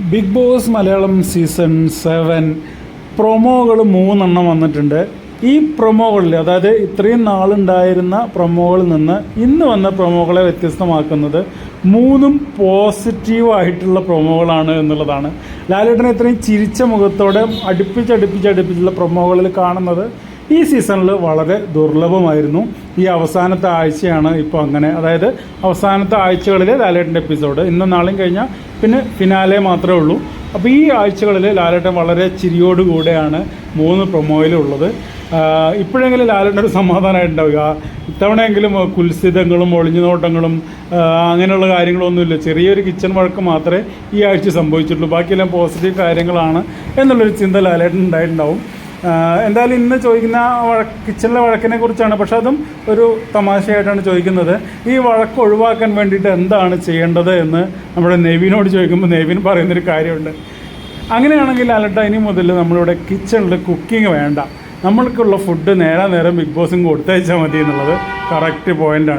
Big Boss Malayalam season seven പ്രൊമോകൾ മൂന്നെണ്ണം വന്നിട്ടുണ്ട്. ഈ പ്രൊമോകളിൽ അതായത് ഇത്രയും നാളുണ്ടായിരുന്ന പ്രൊമോകളിൽ നിന്ന് ഇന്ന് വന്ന പ്രൊമോകളെ വ്യത്യസ്തമാക്കുന്നത് മൂന്നും പോസിറ്റീവായിട്ടുള്ള പ്രൊമോകളാണ് എന്നുള്ളതാണ്. ലാലേട്ടനെ ഇത്രയും ചിരിച്ച മുഖത്തോടെ അടുപ്പിച്ച് അടുപ്പിച്ച് അടുപ്പിച്ചുള്ള പ്രൊമോകളിൽ കാണുന്നത് ഈ സീസണിൽ വളരെ ദുർലഭമായിരുന്നു. ഈ അവസാനത്തെ ആഴ്ചയാണ് ഇപ്പോൾ അങ്ങനെ. അതായത് അവസാനത്തെ ആഴ്ചകളിലെ ലാലേട്ടന്റെ എപ്പിസോഡ്. ഇന്നും നാളെയും കഴിഞ്ഞാൽ പിന്നെ ഫിനാലെ മാത്രമേ ഉള്ളൂ. അപ്പോൾ ഈ ആഴ്ചകളിൽ ലാലേട്ടൻ വളരെ ചിരിയോടുകൂടെയാണ് മൂന്ന് പ്രൊമോയിലുള്ളത്. ഇപ്പോഴെങ്കിലും ലാലേട്ടൻ ഒരു സമാധാനമായിട്ടുണ്ടാവുക ഇത്തവണയെങ്കിലും കുൽസിതങ്ങളും ഒളിഞ്ഞുനോട്ടങ്ങളും അങ്ങനെയുള്ള കാര്യങ്ങളൊന്നുമില്ല. ചെറിയൊരു കിച്ചൺ വഴക്ക് മാത്രമേ ഈ ആഴ്ച സംഭവിച്ചിട്ടുള്ളൂ. ബാക്കിയെല്ലാം പോസിറ്റീവ് കാര്യങ്ങളാണ് എന്നുള്ളൊരു ചിന്ത ലാലേട്ടൻ ഉണ്ടായിട്ടുണ്ടാവും. എന്തായാലും ഇന്ന് ചോദിക്കുന്ന വഴക്ക് കിച്ചണിലെ വഴക്കിനെ കുറിച്ചാണ്. പക്ഷെ അതും ഒരു തമാശയായിട്ടാണ് ചോദിക്കുന്നത്. ഈ വഴക്ക് ഒഴിവാക്കാൻ വേണ്ടിയിട്ട് എന്താണ് ചെയ്യേണ്ടത് എന്ന് നമ്മുടെ നെവിനോട് ചോദിക്കുമ്പോൾ നെവിൻ പറയുന്നൊരു കാര്യമുണ്ട്. അങ്ങനെയാണെങ്കിൽ അലട്ട ഇനി മുതൽ നമ്മളിവിടെ കിച്ചണിൽ കുക്കിംഗ് വേണ്ട. നമ്മൾക്കുള്ള ഫുഡ് നേരെ നേരം ബിഗ് ബോസും കൊടുത്തയച്ചാൽ മതി എന്നുള്ളത് കറക്റ്റ് പോയിന്റാണ്